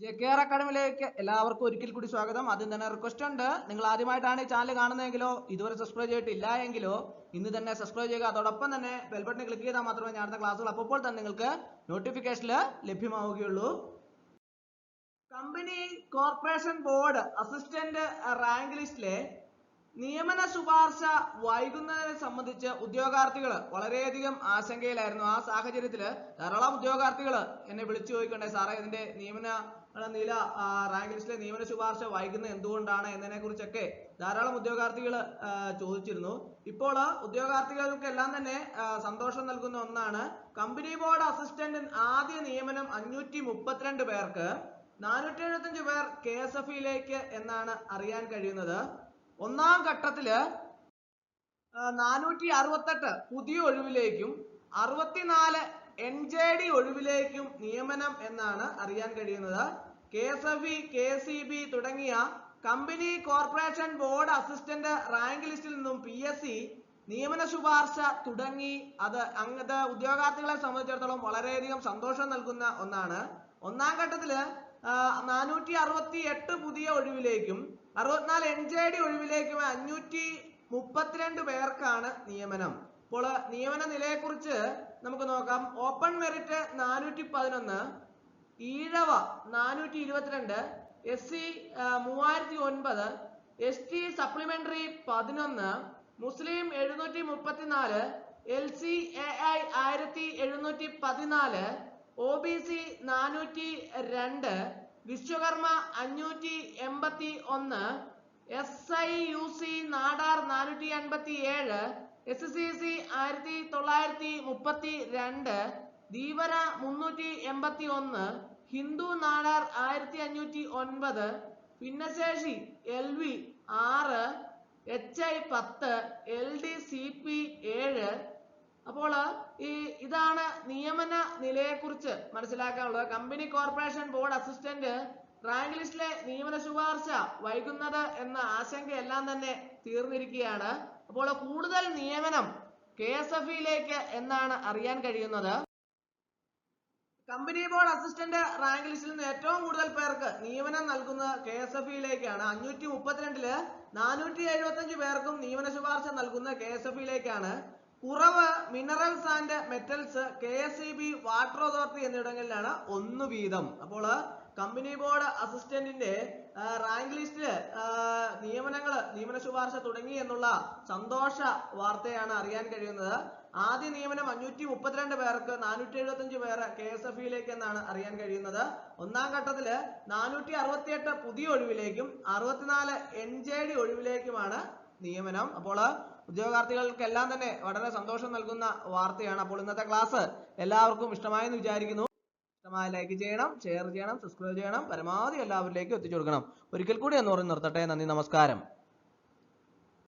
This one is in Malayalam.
ജെ കെ ആർ അക്കാഡമിയിലേക്ക് എല്ലാവർക്കും ഒരിക്കൽ കൂടി സ്വാഗതം. ആദ്യം തന്നെ റിക്വസ്റ്റ് ഉണ്ട്. നിങ്ങൾ ആദ്യമായിട്ടാണ് ഈ ചാനൽ കാണുന്നതെങ്കിലോ ഇതുവരെ സബ്സ്ക്രൈബ് ചെയ്തിട്ടില്ല എങ്കിലോ ഇന്ന് തന്നെ സബ്സ്ക്രൈബ് ചെയ്യുക. അതോടൊപ്പം തന്നെ ബെൽ ബട്ടൺ ക്ലിക്ക് ചെയ്താൽ മാത്രമേ ഞാൻ അടുത്ത ക്ലാസ്സുകൾ അപ്പോൾ തന്നെ നിങ്ങൾക്ക് നോട്ടിഫിക്കേഷനിൽ ലഭ്യമാവുകയുള്ളൂ. Company corporation board assistant rank ലിസ്റ്റിലെ നിയമന ശുപാർശ വൈകുന്നതിനെ സംബന്ധിച്ച് ഉദ്യോഗാർത്ഥികൾ വളരെയധികം ആശങ്കയിലായിരുന്നു. ആ സാഹചര്യത്തിൽ ധാരാളം ഉദ്യോഗാർത്ഥികൾ എന്നെ വിളിച്ചു ചോദിക്കണ്ടേ സാറേ ഇതിന്റെ നിയമന നില റാങ്ക് ലിസ്റ്റിലെ നിയമന ശുപാർശ വൈകുന്നത് എന്തുകൊണ്ടാണ് എന്നതിനെ കുറിച്ചൊക്കെ ധാരാളം ഉദ്യോഗാർത്ഥികൾ ചോദിച്ചിരുന്നു. ഇപ്പോൾ ഉദ്യോഗാർത്ഥികൾക്കെല്ലാം തന്നെ സന്തോഷം നൽകുന്ന ഒന്നാണ് കമ്പനി ബോർഡ് അസിസ്റ്റന്റ് ആദ്യ നിയമനം അഞ്ഞൂറ്റി മുപ്പത്തിരണ്ട് പേർക്ക് നാനൂറ്റി എഴുപത്തഞ്ച് പേർ കെ എസ് എഫ് ഇയിലേക്ക് എന്നാണ് അറിയാൻ കഴിയുന്നത്. ഒന്നാം ഘട്ടത്തിൽ നാനൂറ്റി അറുപത്തെട്ട് പുതിയ ഒഴിവിലേക്കും അറുപത്തിനാല് എൻ ജെ ഡി ഒഴിവിലേക്കും നിയമനം എന്നാണ് അറിയാൻ കഴിയുന്നത്. K S F E K C B തുടങ്ങിയ company corporation board assistant rank ലിസ്റ്റിൽ നിന്നും പി എസ് സി നിയമന ശുപാർശ തുടങ്ങി. അത് അങ്ങനത്തെ ഉദ്യോഗാർത്ഥികളെ സംബന്ധിച്ചിടത്തോളം വളരെയധികം സന്തോഷം നൽകുന്ന ഒന്നാണ്. ഒന്നാം ഘട്ടത്തിൽ നാനൂറ്റി അറുപത്തി എട്ട് പുതിയ ഒഴിവിലേക്കും അറുപത്തിനാല് എൻ ജെ ഡി ഒഴിവിലേക്കും അഞ്ഞൂറ്റി മുപ്പത്തിരണ്ട് പേർക്കാണ് നിയമനം. ഇപ്പോൾ നിയമന നിലയെക്കുറിച്ച് നമുക്ക് നോക്കാം. ഓപ്പൺ മെറിറ്റ് നാനൂറ്റി പതിനൊന്ന് ഈഴവ നാനൂറ്റി ഇരുപത്തിരണ്ട് എസ് സി മൂവായിരത്തി ഒൻപത് എസ് ടി സപ്ലിമെന്ററി പതിനൊന്ന് മുസ്ലിം എഴുന്നൂറ്റി മുപ്പത്തിനാല് എൽ സി എ ഐ ആയിരത്തി എഴുന്നൂറ്റി പതിനാല് ഒ ബി സി നാനൂറ്റി രണ്ട് വിശ്വകർമ്മ അഞ്ഞൂറ്റി എൺപത്തി ഒന്ന് S I U C Nadar നാനൂറ്റി അൻപത്തി ഏഴ് എസ് സി സി ആയിരത്തി തൊള്ളായിരത്തി മുപ്പത്തി രണ്ട് ധീവര മുന്നൂറ്റി എൺപത്തി ഒന്ന് ഹിന്ദു നാടാർ ആയിരത്തി അഞ്ഞൂറ്റി ഒൻപത് ഭിന്നശേഷി എൽ വി ആറ് എച്ച് ഐ പത്ത് എൽ ഡി സി പി ഏഴ്. അപ്പോൾ ഈ ഇതാണ് നിയമന നിലയെക്കുറിച്ച് മനസ്സിലാക്കാനുള്ളത്. Company corporation board assistant rank ലിസ്റ്റിലെ നിയമന ശുപാർശ വൈകുന്നത് എന്ന ആശങ്കയെല്ലാം തന്നെ തീർന്നിരിക്കുകയാണ്. അപ്പോൾ കൂടുതൽ നിയമനം കെ എസ് എഫ് ഇയിലേക്ക് എന്നാണ് അറിയാൻ കഴിയുന്നത്? കമ്പനി ബോർഡ് അസിസ്റ്റന്റ് റാങ്ക് ലിസ്റ്റിൽ നിന്ന് ഏറ്റവും കൂടുതൽ പേർക്ക് നിയമനം നൽകുന്നത് കെ എസ് എഫ് ഇയിലേക്കാണ്. അഞ്ഞൂറ്റി മുപ്പത്തിരണ്ടിൽ നാനൂറ്റി എഴുപത്തി അഞ്ച് പേർക്കും നിയമന ശുപാർശ നൽകുന്ന കെ എസ് എഫ് ഇയിലേക്കാണ്. കുറവ് minerals and metals K S E B water authority എന്നിവിടങ്ങളിലാണ് ഒന്ന് വീതം. അപ്പോൾ കമ്പനി ബോർഡ് അസിസ്റ്റന്റിന്റെ റാങ്ക് ലിസ്റ്റിൽ നിയമനങ്ങൾ നിയമന ശുപാർശ തുടങ്ങി എന്നുള്ള സന്തോഷ വാർത്തയാണ് അറിയാൻ കഴിയുന്നത്. ആദ്യ നിയമനം അഞ്ഞൂറ്റി മുപ്പത്തിരണ്ട് പേർക്ക് നാനൂറ്റി എഴുപത്തി അഞ്ച് പേര് കെ എസ് എഫ് ഇയിലേക്ക് എന്നാണ് അറിയാൻ കഴിയുന്നത്. ഒന്നാം ഘട്ടത്തിൽ നാനൂറ്റി അറുപത്തിയെട്ട് പുതിയ ഒഴിവിലേക്കും അറുപത്തിനാല് എൻ ജെ ഡി ഒഴിവിലേക്കുമാണ് നിയമനം. അപ്പോൾ ഉദ്യോഗാർത്ഥികൾക്കെല്ലാം തന്നെ വളരെ സന്തോഷം നൽകുന്ന വാർത്തയാണ് അപ്പോൾ ഇന്നത്തെ ക്ലാസ് എല്ലാവർക്കും ഇഷ്ടമായെന്ന് വിചാരിക്കുന്നു. ഇഷ്ടമായ ലൈക്ക് ചെയ്യണം ഷെയർ ചെയ്യണം സബ്സ്ക്രൈബ് ചെയ്യണം. പരമാവധി എല്ലാവരിലേക്കും എത്തിച്ചു കൊടുക്കണം. ഒരിക്കൽ കൂടി എന്ന് പറഞ്ഞ് നിർത്തട്ടെ. നന്ദി നമസ്കാരം.